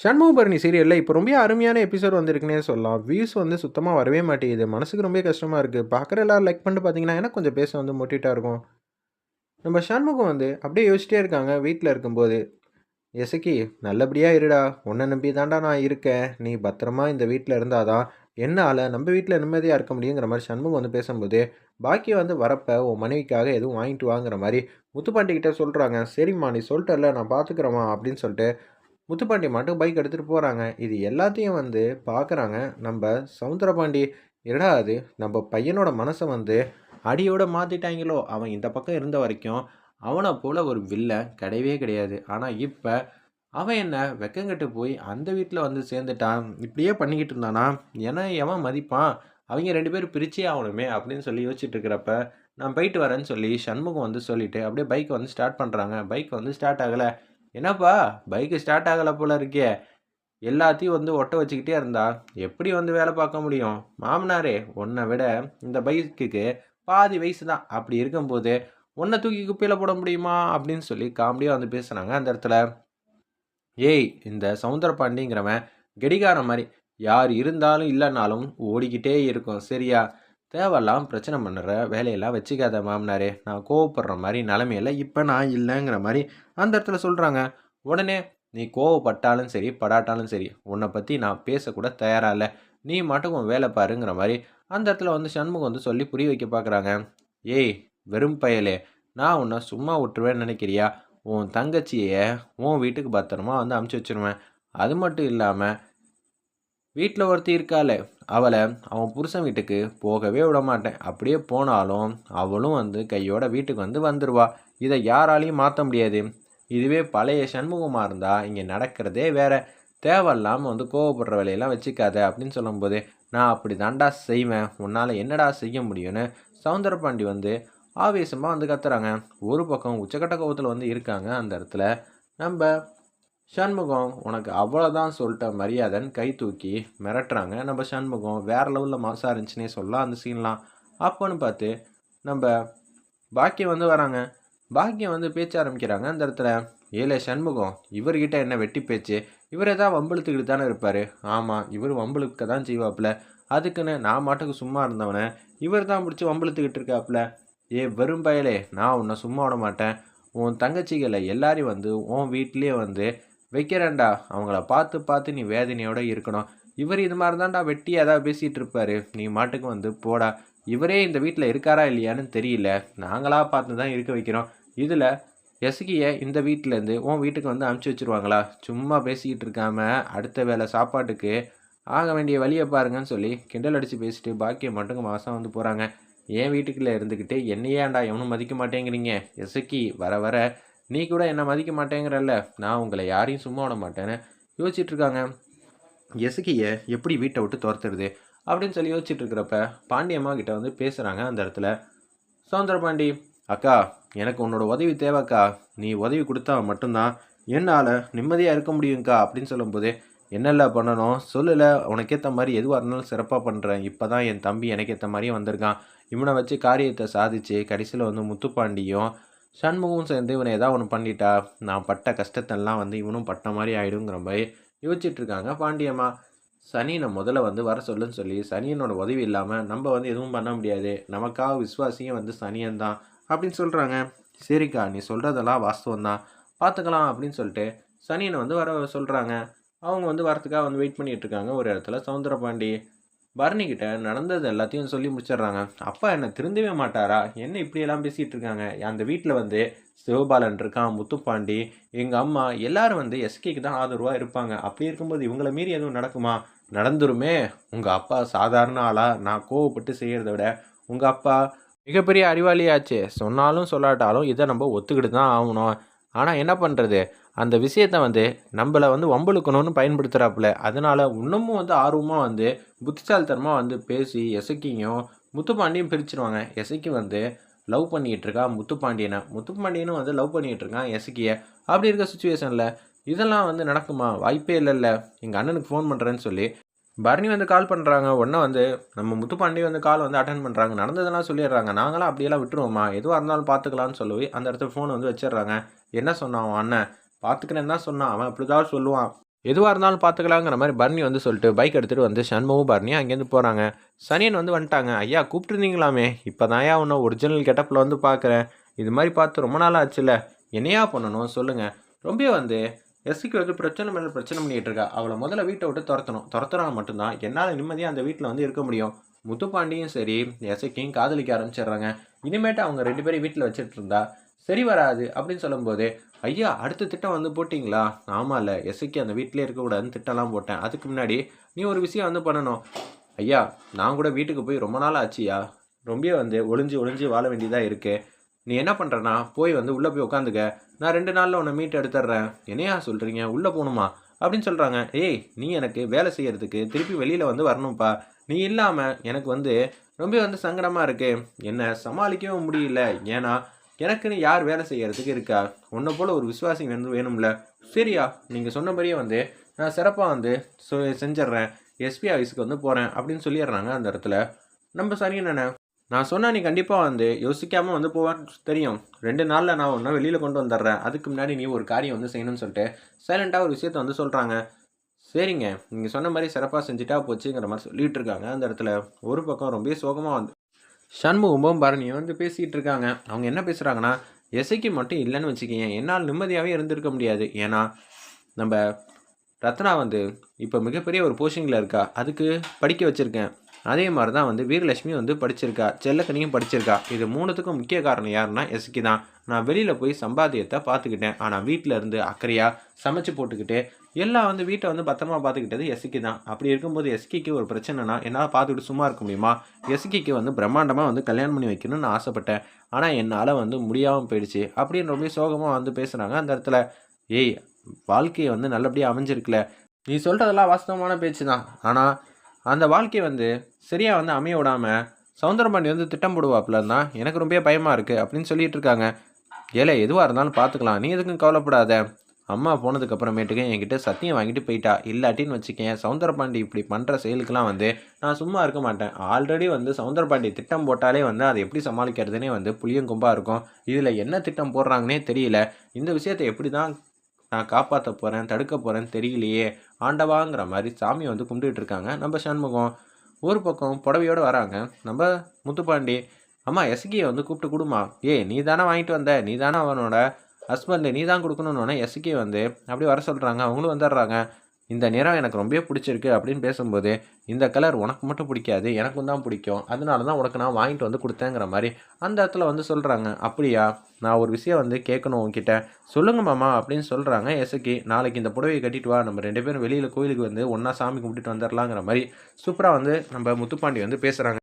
சண்முகபரணி சீரியலில் இப்போ ரொம்ப அருமையான எபிசோட் வந்திருக்குன்னே சொல்லலாம். வியூஸ் வந்து சுத்தமாக வரவே மாட்டேங்குது. மனசுக்கு ரொம்ப கஷ்டமாக இருக்குது பார்க்குற எல்லாரும் லைக் பண்ணிட்டு பார்த்தீங்கன்னா எனக்கு கொஞ்சம் பேச வந்து மோட்டிவேட்டாக இருக்கும்? நம்ம சண்முகம் வந்து அப்படியே யோசிச்சிட்டே இருக்காங்க வீட்டில் இருக்கும்போது. எசக்கி நல்லபடியாக இருடா. உன்னை நம்பி தாண்டா நான் இருக்கேன். நீ பத்திரமா இந்த வீட்டில் இருந்தாதான் என்னால் நம்ம வீட்டில் நிம்மதியாக இருக்க முடியுங்கிற மாதிரி சண்முகம் வந்து பேசும்போது பாக்கி வந்து வரப்போ உன் மனைவிக்காக எதுவும் வாங்கிட்டு வாங்குற மாதிரி முத்து கிட்ட சொல்கிறாங்க சரிம்மா நீ சொல்லிட்டல நான் பார்த்துக்கிறேம்மா அப்படின்னு சொல்லிட்டு முத்துப்பாண்டி மட்டும் பைக் எடுத்துகிட்டு போகிறாங்க இது எல்லாத்தையும் வந்து பார்க்குறாங்க நம்ம சவுந்தரபாண்டி என்னடா அது நம்ம பையனோட மனசை வந்து அடியோட மாற்றிட்டாங்களோ அவன் இந்த பக்கம் இருந்த வரைக்கும் அவனை போல் ஒரு வில்லன் கிடையவே கிடையாது. ஆனால் இப்போ அவன் என்ன வெக்கங்கட்டு போய் அந்த வீட்டில் வந்து சேர்ந்துட்டான். இப்படியே பண்ணிக்கிட்டு இருந்தானா? ஏன்னா எவன் மதிப்பான்? அவங்க ரெண்டு பேரும் பிரிச்சே ஆகணுமே அப்படின்னு சொல்லி யோசிச்சுட்டு இருக்கிறப்ப நான் போயிட்டு வரேன்னு சொல்லி சண்முகம் வந்து சொல்லிவிட்டு அப்படியே பைக்கை வந்து ஸ்டார்ட் பண்ணுறாங்க பைக் வந்து ஸ்டார்ட் ஆகலை. என்னப்பா பைக்கு ஸ்டார்ட் ஆகலை போல இருக்கே. எல்லாத்தையும் வந்து ஒட்ட வச்சுக்கிட்டே இருந்தா எப்படி வந்து வேலை பார்க்க முடியும்? மாமனாரே உன்னை விட இந்த பைக்குக்கு பாதி வயசு தான். அப்படி இருக்கும்போது உன்னை தூக்கி குப்பையில் போட முடியுமா? அப்படின்னு சொல்லி காமெடியாக வந்து பேசுகிறாங்க அந்த இடத்துல. ஏய் இந்த சவுந்தர பாண்டிங்கிறவன் கெடிகாரம் மாதிரி. யார் இருந்தாலும் இல்லைனாலும் ஓடிக்கிட்டே இருக்கும் சரியா? தேவையெல்லாம் பிரச்சனை பண்ணுற வேலையெல்லாம் வச்சுக்காத மாமனாரே நான் கோவப்படுற மாதிரி நிலமையில இப்போ நான் இல்லைங்கிற மாதிரி அந்த இடத்துல சொல்கிறாங்க உடனே நீ கோவப்பட்டாலும் சரி படாட்டாலும் சரி உன்னை பற்றி நான் பேசக்கூட தயாராக இல்லை. நீ மட்டும் உன் வேலை பாருங்கிற மாதிரி அந்த இடத்துல வந்து சண்முகம் வந்து சொல்லி புரிய வைக்க பார்க்குறாங்க ஏய் வெறும் பயலே நான் உன்னை சும்மா விட்டுருவேன்னு நினைக்கிறியா? உன் தங்கச்சியை உன் வீட்டுக்கு பத்திரமா வந்து அமுச்சு வச்சிருவேன். அது மட்டும் இல்லாமல் வீட்டில் ஒருத்தி இருக்காளே அவளை அவன் புருஷன் வீட்டுக்கு போகவே விட மாட்டேன் அப்படியே போனாலும் அவளும் வந்து கையோட வீட்டுக்கு வந்து வந்துடுவா இதை யாராலையும் மாற்ற முடியாது. இதுவே பழைய சண்முகமாக இருந்தால் இங்கே நடக்கிறதே வேற. தேவையில்லாமல் வந்து கோவப்படுற வேலையெல்லாம் வச்சுக்காத அப்படின்னு சொல்லும்போது நான் அப்படி தாண்டா செய்வேன். உன்னால் என்னடா செய்ய முடியும்னு சவுந்தரபாண்டி வந்து ஆவேசமாக வந்து கத்துறாங்க. ஒரு பக்கம் உச்சக்கட்ட கோவத்தில் வந்து இருக்காங்க. அந்த இடத்துல நம்ம சண்முகம் உனக்கு அவ்வளோதான் சொல்லிட்ட மரியாதைன்னு கை தூக்கி மிரட்டுறாங்க. நம்ம சண்முகம் வேறு லெவலில் மாசாக இருந்துச்சுன்னே சொல்லலாம் அந்த சீன்லாம் அப்போன்னு பார்த்து நம்ம பாக்கியம் வந்து வராங்க. பாக்கியம் வந்து பேச்ச ஆரம்பிக்கிறாங்க. அந்த இடத்துல ஏலே சண்முகம் இவர்கிட்ட என்ன வெட்டி பேச்சு? இவரே தான் வம்பிழுத்துக்கிட்டு தானே இருப்பார். ஆமாம் இவர் வம்பிழுக்க தான் செய்வாப்புல. அதுக்குன்னு நான் மாட்டுக்கு சும்மா இருந்தவனே இவர் தான் பிடிச்சி வம்பிழுத்துக்கிட்டு இருக்காப்புல. ஏ வெறும் பயலே நான் உன்னை சும்மா விட மாட்டேன். உன் தங்கச்சிகளை எல்லாரையும் வந்து உன் வீட்லேயே வந்து வைக்கிறேன்டா. அவங்கள பார்த்து பார்த்து நீ வேதனையோட இருக்கணும். இவர் இது மாதிரி தான்டா வெட்டி ஏதாவது பேசிகிட்டு இருப்பாரு. நீ மாட்டுக்கு வந்து போடா. இவரே இந்த வீட்டில் இருக்காரா இல்லையான்னு தெரியல. நாங்களாக பார்த்து தான் இருக்க வைக்கிறோம். இதில் எசகியை இந்த வீட்டிலேருந்து உன் வீட்டுக்கு வந்து அனுப்பிச்சி வச்சுருவாங்களா? சும்மா பேசிக்கிட்டு இருக்காம அடுத்த வேலை சாப்பாட்டுக்கு ஆக வேண்டிய வழியை பாருங்கன்னு சொல்லி கிண்டல் அடித்து பேசிட்டு பாக்கியம் மட்டும் மாதம் வந்து போகிறாங்க என் வீட்டுக்குள்ளே இருந்துக்கிட்டு என்னையேண்டா எவனும் மதிக்க மாட்டேங்கிறீங்க? எசக்கி வர வர நீ கூட என்னை மதிக்க மாட்டேங்கிறல்ல. நான் உங்களை யாரையும் சும்மா விட மாட்டேன்னு யோசிச்சுட்டு இருக்காங்க எசக்கியை எப்படி வீட்டை விட்டு துரத்துறது அப்படின்னு சொல்லி யோசிச்சுட்டு இருக்கிறப்ப பாண்டியம்மா கிட்ட வந்து பேசுகிறாங்க அந்த இடத்துல. சுதந்திர பாண்டி அக்கா எனக்கு உன்னோட உதவி தேவைக்கா. நீ உதவி கொடுத்தா மட்டும்தான் என்னால் நிம்மதியாக இருக்க முடியுங்க்கா அப்படின்னு சொல்லும்போது என்னெல்ல பண்ணணும்? சொல்லல. உனக்கேற்ற மாதிரி எதுவாக இருந்தாலும் சிறப்பாக பண்ணுறேன் இப்போ தான் என் தம்பி எனக்கு ஏற்ற மாதிரியே வந்திருக்கான். இவனை வச்சு காரியத்தை சாதிச்சு கடைசியில் வந்து முத்துப்பாண்டியும் சண்முகமும் சேர்ந்து இவனை ஏதாவது ஒன்று பண்ணிட்டா? நான் பட்ட கஷ்டத்தெல்லாம் வந்து இவனும் பட்ட மாதிரி ஆகிடுங்கிற மாதிரி யோசிச்சுட்டு இருக்காங்க பாண்டியம்மா. சனியனை முதல்ல வந்து வர சொல்லுன்னு சொல்லி சனியனோட உதவி இல்லாமல் நம்ம வந்து எதுவும் பண்ண முடியாது. நமக்காக விஸ்வாசியும் வந்து சனியன் தான் அப்படின்னு சொல்கிறாங்க சரிக்கா நீ சொல்கிறதெல்லாம் வாஸ்தவம் தான் பார்த்துக்கலாம் அப்படின்னு சொல்லிட்டு சனியனை வந்து வர சொல்கிறாங்க அவங்க வந்து வரத்துக்காக வந்து வெயிட் பண்ணிகிட்டு இருக்காங்க. ஒரு இடத்துல சவுந்தரபாண்டி. பரணிக்கிட்ட நடந்தது எல்லாத்தையும் சொல்லி முடிச்சிடுறாங்க. அப்பா என்னை திருந்தவே மாட்டாரா? என்ன இப்படியெல்லாம் பேசிகிட்டு இருக்காங்க? அந்த வீட்டில் வந்து சிவபாலன் இருக்கான் முத்துப்பாண்டி எங்கள் அம்மா எல்லாரும் வந்து எஸ்கேக்கு தான் ஆதரவாக இருப்பாங்க. அப்படி இருக்கும்போது இவங்கள மீறி எதுவும் நடக்குமா? நடந்துருமே. உங்கள் அப்பா சாதாரண ஆளாக நான் கோவப்பட்டு செய்கிறத விட உங்கள் அப்பா மிகப்பெரிய அறிவாளியாச்சு. சொன்னாலும் சொல்லாட்டாலும் இதை நம்ம ஒத்துக்கிட்டு தான் ஆகணும். ஆனால் என்ன பண்ணுறது அந்த விஷயத்தை வந்து நம்மளை வந்து வம்பளுக்கணும்னு பயன்படுத்துகிறாப்புல அதனால் இன்னமும் வந்து ஆர்வமாக வந்து புத்திசாலித்தனமாக வந்து பேசி எசக்கியும் முத்துப்பாண்டியும் பிரிச்சிருவாங்க. எசக்கி வந்து லவ் பண்ணிகிட்டு இருக்கா முத்துப்பாண்டியனை. முத்துப்பாண்டியனும் வந்து லவ் பண்ணிகிட்டு இருக்கான் எசக்கியை. அப்படி இருக்க சுச்சுவேஷனில் இதெல்லாம் வந்து நடக்குமா? வாய்ப்பே இல்லைல்ல. எங்கள் அண்ணனுக்கு ஃபோன் பண்ணுறேன்னு சொல்லி பரணி வந்து கால் பண்ணுறாங்க உடனே வந்து நம்ம முத்துப்பாண்டி வந்து கால் வந்து அட்டன் பண்ணுறாங்க நடந்ததெல்லாம் சொல்லிடுறாங்க. நாங்களாம் அப்படியெல்லாம் விட்டுருவோமா? எதுவாக இருந்தாலும் பார்த்துக்கலான்னு சொல்லி அந்த இடத்துல ஃபோன் வந்து வச்சிடுறாங்க. என்ன சொன்னான் அவன் அண்ணன்? பார்த்துக்கிறேன்னு தான் சொன்னான். அவன் அப்படி தான் சொல்லுவான். எதுவாக இருந்தாலும் பார்த்துக்கலாங்கிற மாதிரி பர்னி வந்து சொல்லிட்டு பைக் எடுத்துகிட்டு வந்து சண்முகம் பர்னி அங்கேருந்து போகிறாங்க சனியன் வந்து வந்துட்டாங்க. ஐயா கூப்பிட்டுருந்தீங்களாமே? இப்போ தான் ஐயா உன்னை ஒரிஜினல் கெட்டப்பில் வந்து பார்க்குறேன் இது மாதிரி பார்த்து ரொம்ப நாள் ஆச்சுல. என்னையா பண்ணணும் சொல்லுங்கள் ரொம்ப வந்து எஸ்சிக்கு வந்து பிரச்சனை மேலே பிரச்சனை பண்ணிகிட்டு இருக்கா. அவளை முதல்ல வீட்டை விட்டு துரத்தணும். துரத்துறா மட்டும்தான் என்னால் நிம்மதியாக அந்த வீட்டில் வந்து இருக்க முடியும். முத்துப்பாண்டியும் சரி எசைக்கையும் காதலிக்க ஆரம்பிச்சிடுறாங்க. இனிமேட்டு அவங்க ரெண்டு பேரும் வீட்டில் வச்சுட்டு இருந்தா சரி வராது அப்படின்னு சொல்லும்போது ஐயா அடுத்த திட்டம் வந்து போட்டிங்களா? ஆமாம்ல எஸ்ஐக்கு அந்த வீட்டிலே இருக்கக்கூடாதுன்னு திட்டம்லாம் போட்டேன். அதுக்கு முன்னாடி நீ ஒரு விஷயம் வந்து பண்ணணும். ஐயா நான் கூட வீட்டுக்கு போய் ரொம்ப நாள் ஆச்சுயா ரொம்ப வந்து ஒளிஞ்சு ஒளிஞ்சு வாழ வேண்டியதாக இருக்குது நீ என்ன பண்ணுறனா போய் வந்து உள்ளே போய் உட்காந்துக்க நான் ரெண்டு நாளில் உன்னை மீட் எடுத்துட்றேன் என்னையா சொல்கிறீங்க உள்ளே போகணுமா? அப்படின்னு சொல்கிறாங்க ஏய் நீ எனக்கு வேலை செய்கிறதுக்கு திருப்பி வெளியில் வந்து வரணும்ப்பா. நீ இல்லாமல் எனக்கு வந்து ரொம்ப வந்து சங்கடமாக இருக்குது என்ன சமாளிக்கவும் முடியல. ஏன்னா எனக்குன்னு யார் வேலை செய்கிறதுக்கு இருக்கா? உன்னை போல் ஒரு விசுவாசி வந்து வேணும்ல. சரியா நீங்கள் சொன்னபடியே வந்து நான் சிறப்பாக வந்து சொ செஞ்சிட்றேன் எஸ்பி ஆஃபீஸுக்கு வந்து போகிறேன் அப்படின்னு சொல்லிடுறாங்க அந்த இடத்துல. நம்ம சரி நான் சொன்னால் நீ கண்டிப்பாக வந்து யோசிக்காமல் வந்து போவான்னு தெரியும். ரெண்டு நாளில் நான் ஒன்றா வெளியில் கொண்டு வந்துடுறேன் அதுக்கு முன்னாடி நீ ஒரு காரியம் வந்து செய்யணும்னு சொல்லிட்டு சைலண்ட்டாக ஒரு விஷயத்த வந்து சொல்கிறாங்க சரிங்க நீங்கள் சொன்ன மாதிரி சிறப்பாக செஞ்சுட்டா போச்சுங்கிற மாதிரி சொல்லிகிட்டு இருக்காங்க அந்த இடத்துல. ஒரு பக்கம் ரொம்ப சோகமாக வந்து சண்முகமும் பரணியும் வந்து பேசிகிட்டு இருக்காங்க அவங்க என்ன பேசுகிறாங்கன்னா எசைக்கு மட்டும் இல்லைன்னு வச்சுக்கோங்க என்னால் நிம்மதியாகவே இருந்திருக்க முடியாது. ஏன்னா நம்ம ரத்னா வந்து இப்போ மிகப்பெரிய ஒரு போஸ்டிங்கில் இருக்கா. அதுக்கு படிக்க வச்சுருக்கேன். அதே மாதிரி தான் வந்து வீரலட்சுமி வந்து படிச்சிருக்கா. செல்லக்கனியும் படிச்சிருக்கா. இது மூணுத்துக்கும் முக்கிய காரணம் யாருன்னா எஸ்கி தான். நான் வெளியில் போய் சம்பாத்தியத்தை பார்த்துக்கிட்டேன். ஆனால் வீட்டில் இருந்து அக்கறையாக சமைச்சு போட்டுக்கிட்டு எல்லாம் வந்து வீட்டை வந்து பத்திரமா பார்த்துக்கிட்டது எஸ்கி தான். அப்படி இருக்கும்போது எஸ்கிக்கு ஒரு பிரச்சனைனா என்னால் பார்த்துக்கிட்டு சும்மா இருக்க முடியுமா? எஸ்கிக்கு வந்து பிரம்மாண்டமாக வந்து கல்யாணம் பண்ணி வைக்கணும்னு ஆசைப்பட்டேன். ஆனால் என்னால் வந்து முடியாமல் போயிடுச்சு. அப்படின்னு ரொம்ப சோகமாக வந்து பேசுகிறாங்க அந்த இடத்துல ஏய் வாழ்க்கையை வந்து நல்லபடியாக அமைஞ்சிருக்கல. நீ சொல்கிறதெல்லாம் வாஸ்தவமான பேச்சு தான் ஆனால் அந்த வாழ்க்கை வந்து சரியாக வந்து அமைய விடாமல் சவுந்தரபாண்டி வந்து திட்டம் போடுவாப்புல தான் எனக்கு ரொம்ப பயமாக இருக்குது அப்படின்னு சொல்லிட்டு இருக்காங்க. ஏழை எதுவாக இருந்தாலும் பார்த்துக்கலாம் நீ எதுக்கும் கவலைப்படாத. அம்மா போனதுக்கப்புறமேட்டுக்கு என்கிட்ட சத்தியம் வாங்கிட்டு போயிட்டா. இல்லாட்டின்னு வச்சுக்கேன் சவுந்தரபாண்டி இப்படி பண்ணுற செயலுக்கெல்லாம் வந்து நான் சும்மா இருக்க மாட்டேன். ஆல்ரெடி வந்து சவுந்தரபாண்டி திட்டம் போட்டாலே வந்து அதை எப்படி சமாளிக்கிறதுனே வந்து புளியங்கும்பா இருக்கும். இதில் என்ன திட்டம் போடுறாங்கன்னே தெரியல. இந்த விஷயத்தை எப்படி தான் நான் காப்பாற்ற போகிறேன் தடுக்க போகிறேன்னு தெரியலையே ஆண்டவாங்கிற மாதிரி சாமியை வந்து கும்பிட்டுட்டு இருக்காங்க. நம்ம சண்முகம் ஒரு பக்கம் புடவையோடு வராங்க. நம்ம முத்துப்பாண்டி அம்மா எஸ்கியை வந்து கூப்பிட்டு கொடுமா ஏய் நீ தானே வாங்கிட்டு வந்த? நீ தானே அவனோட ஹஸ்பண்டு நீ தான் கொடுக்கணுன்னு எஸ்கே வந்து அப்படி வர சொல்கிறாங்க அவங்களும் வந்துடுறாங்க. இந்த நிறம் எனக்கு ரொம்பவே பிடிச்சிருக்கு அப்படின்னு பேசும்போது இந்த கலர் உனக்கு மட்டும் பிடிக்காது எனக்கும் தான் பிடிக்கும் அதனால தான் உனக்கு நான் வாங்கிட்டு வந்து கொடுத்தேங்கிற மாதிரி அந்த இடத்துல வந்து சொல்கிறாங்க அப்படியா? நான் ஒரு விஷயம் வந்து கேட்கணும் உங்ககிட்ட சொல்லுங்க மாமா அப்படின்னு சொல்கிறாங்க எசக்கி நாளைக்கு இந்த புடவையை கட்டிட்டு வா. நம்ம ரெண்டு பேரும் வெளியில் கோயிலுக்கு வந்து ஒன்றா சாமி கும்பிட்டுட்டு வந்துடலாங்கிற மாதிரி சூப்பராக வந்து நம்ம முத்துப்பாண்டி வந்து பேசுகிறாங்க